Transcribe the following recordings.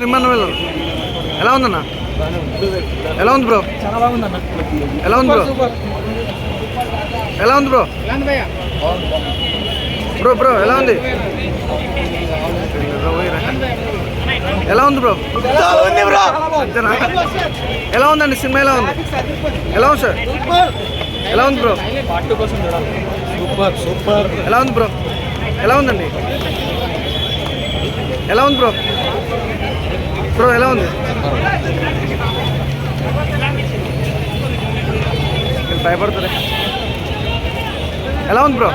వెళ్ళం ఎలా ఉందన్న? ఎలా ఉంది బ్రో? చాలా బాగుందన్న ఎలా ఉంది బ్రో? ఎలా ఉంది బ్రో? ఎలా ఉంది భయ్యా? బ్రో బ్రో ఎలా ఉంది? ఎలా ఉంది బ్రో? అంతేనా? ఎలా ఉందండి సినిమా ఎలా ఉంది? ఎలా ఉంది సార్? ఎలా ఉంది బ్రో? Super super. ఎలా ఉంది బ్రో? ఎలా ఉందండి? ఎలా ఉంది బ్రో? బ్రో ఎలా ఉంది? భయపడుతుంది ఎలా ఉంది బ్రో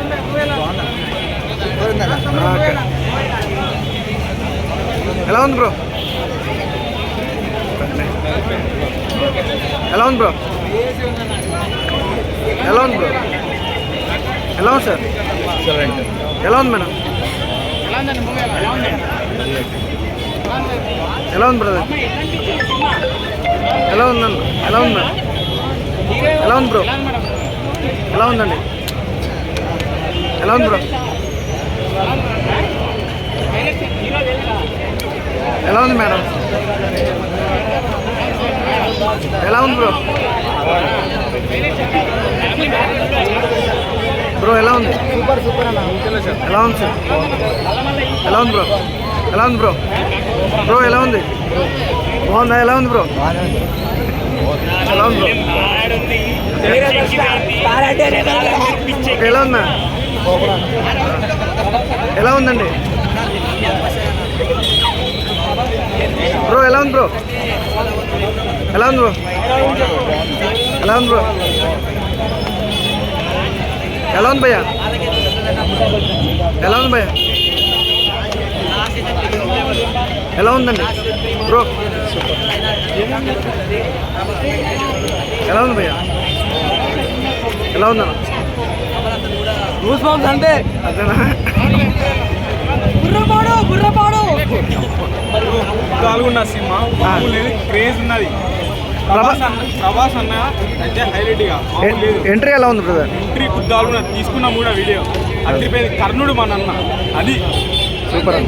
ఎలా ఉంది బ్రో ఎలా ఉంది బ్రో ఎలా ఉంది బ్రో ఎలా ఉంది సార్ ఎలా ఉంది మేడం ఎలా ఉందండి ఎలా ఉంది ఎలా ఉంది బ్రదర్ ఎలా ఎలా ఉంది మేడం? ఎలా ఉంది బ్రో? ఎలా ఉందండి? ఎలా ఉంది బ్రో? ఎలా ఉంది మేడం? ఎలా ఉంది బ్రో? బ్రో ఎలా ఉంది? సూపర్ సూపర్ అన్న ఎలా ఉంది సార్ ఎలా ఉంది బ్రో? ఎలా ఉంది బ్రో? బ్రో ఎలా ఉంది? బాగుందా? ఎలా ఉంది బ్రో? ఎలా ఉంది బ్రో? ఎలా ఉందా? ఎలా ఉందండి? బ్రో ఎలా ఉంది బ్రో? ఎలా ఉంది బ్రో? ఎలా ఉంది బ్రో? ఎలా ఉంది భయ్యా? ఎలా ఉంది భయ్యా? ఎలా ఉందండి? బ్రో ఎలా ఉంది భయ్యా? ఎలా ఉందన్న? గూస్ బాంబ్స్ అంటే? అదేనా? బుర్రపాడు బుర్రపాడు పాల్గొన్న సినిమా. లేదు క్రేజ్ ఉన్నది. ప్రభాస్ అన్న అయితే హైలైట్గా ఎంట్రీ ఎలా ఉంది బ్రదర్ ఎంట్రీ కుద్దాలు తీసుకున్నాం కూడా వీడియో అదిరిపోయింది కర్ణుడు మన అన్న. అది. సూపర్ అన్న.